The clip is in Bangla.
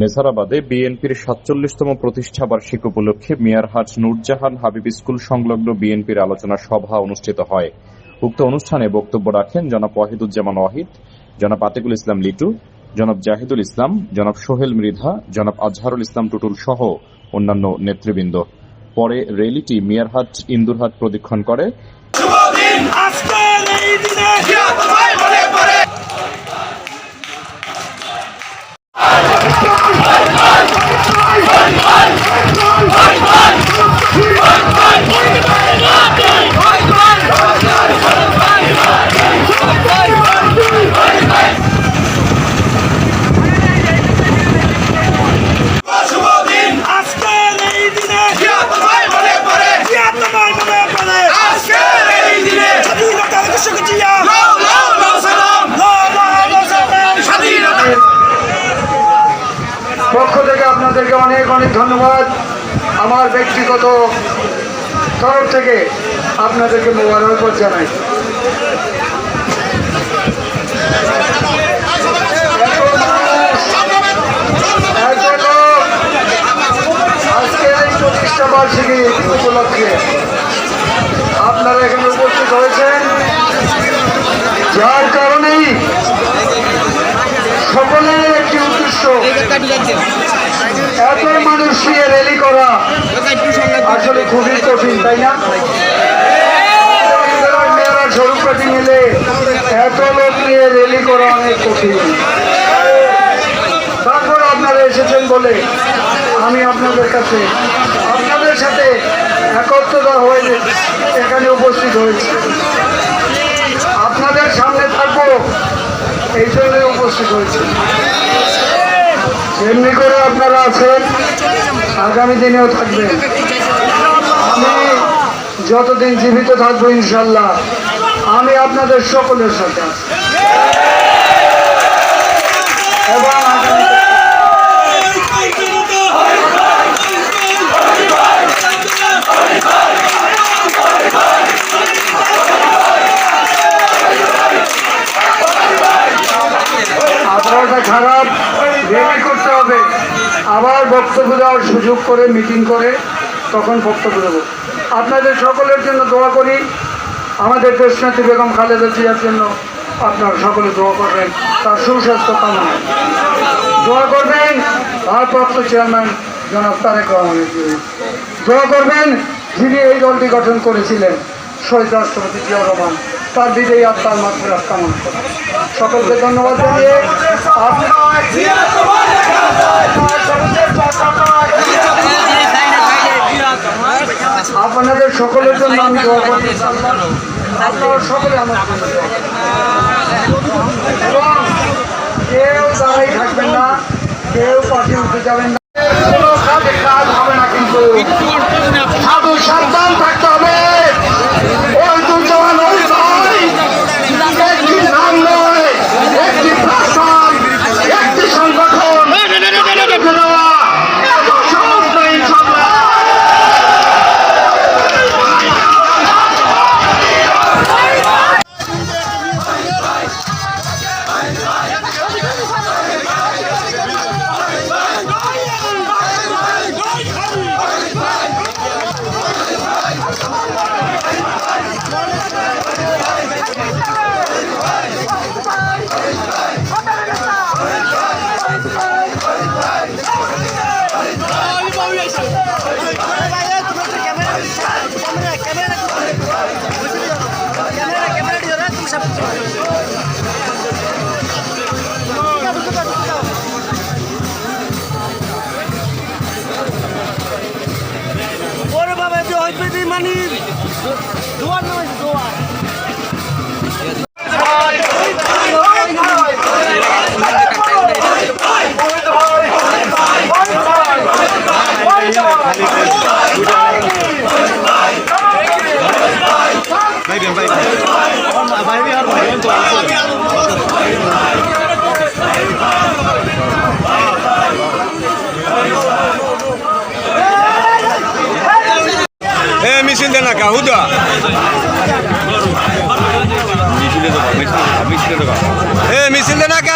নেসারাবাদে বিএনপির সাতচল্লিশতম প্রতিষ্ঠা বার্ষিকী উপলক্ষে মিয়ারহাট নূরজাহান হাবিব স্কুল সংলগ্ন বিএনপির আলোচনা সভা অনুষ্ঠিত হয়। উক্ত অনুষ্ঠানে বক্তব্য রাখেন জনাব ওয়াহিদুজ্জামান ওয়াহিদ, জনাব আতিকুল ইসলাম লিটু, জনাব জাহিদুল ইসলাম, জনাব সোহেল মৃধা, জনাব আজহারুল ইসলাম টুটুল সহ অন্যান্য নেতৃবৃন্দ। পরে রেলিটি মিয়ারহাট ইন্দুরহাট প্রদক্ষিণ করে। অনেক ধন্যবাদ আমার ব্যক্তিগত তরফ থেকে আপনাদেরকে মোবারকবাদ জানাই। এই প্রতিষ্ঠা বার্ষিকী উপলক্ষে আপনারা এখানে উপস্থিত হয়েছেন। যার কারণেই সকলের এত মানুষ নিয়ে র্যালি করা আসলে খুবই কঠিন তাই না? স্বরূপকাঠি মিলে এত লোক নিয়ে র্যালি করা অনেক কঠিন। তারপর আপনারা এসেছেন বলে আমি আপনাদের কাছে আপনাদের সাথে একত্রতা হয়ে এখানে উপস্থিত হয়েছি। আপনাদের সামনে থাকব এই জন্যই উপস্থিত হয়েছি। এমনি করে আপনারা আছেন। আগামী দিনেও থাকবেন। আমি যতদিন জীবিত থাকব ইনশাল্লাহ, আমি আপনাদের সকলের সাথে আছি। খারাপ রেডি করতে হবে। আবার বক্তব্য দেওয়ার সুযোগ করে মিটিং করে তখন বক্তব্য দেবো। আপনাদের সকলের জন্য দোয়া করি। আমাদের দেশনাথী বেগম খালেদা জিয়ার জন্য আপনারা সকলে দোয়া করবেন। তার সুস্বাস্থ্য কামনা। দোয়া করবেন ভারপ্রাপ্ত চেয়ারম্যান জনাব তারেক রহমানের দোয়া করবেন যিনি এই দলটি গঠন করেছিলেন, শহীদ রাষ্ট্রপতি জিয়াউর রহমান। তার বিজয়ী আত্মার মাত্রা কামনা করেন সকলকে ধন্যবাদ জানিয়ে আপনাদের সকলের জন্য আমি দোয়া করতে সকলে আমার কেউ দাঁড়াই থাকবেন না, কেউ পাশে উঠে যাবেন না। কাজ হবে না কিন্তু। সাবধান থাকতে হবে। ওরে বাবা যে হয়তো মানে দোয়ার নাম মিছিল এ মিছিল দেখা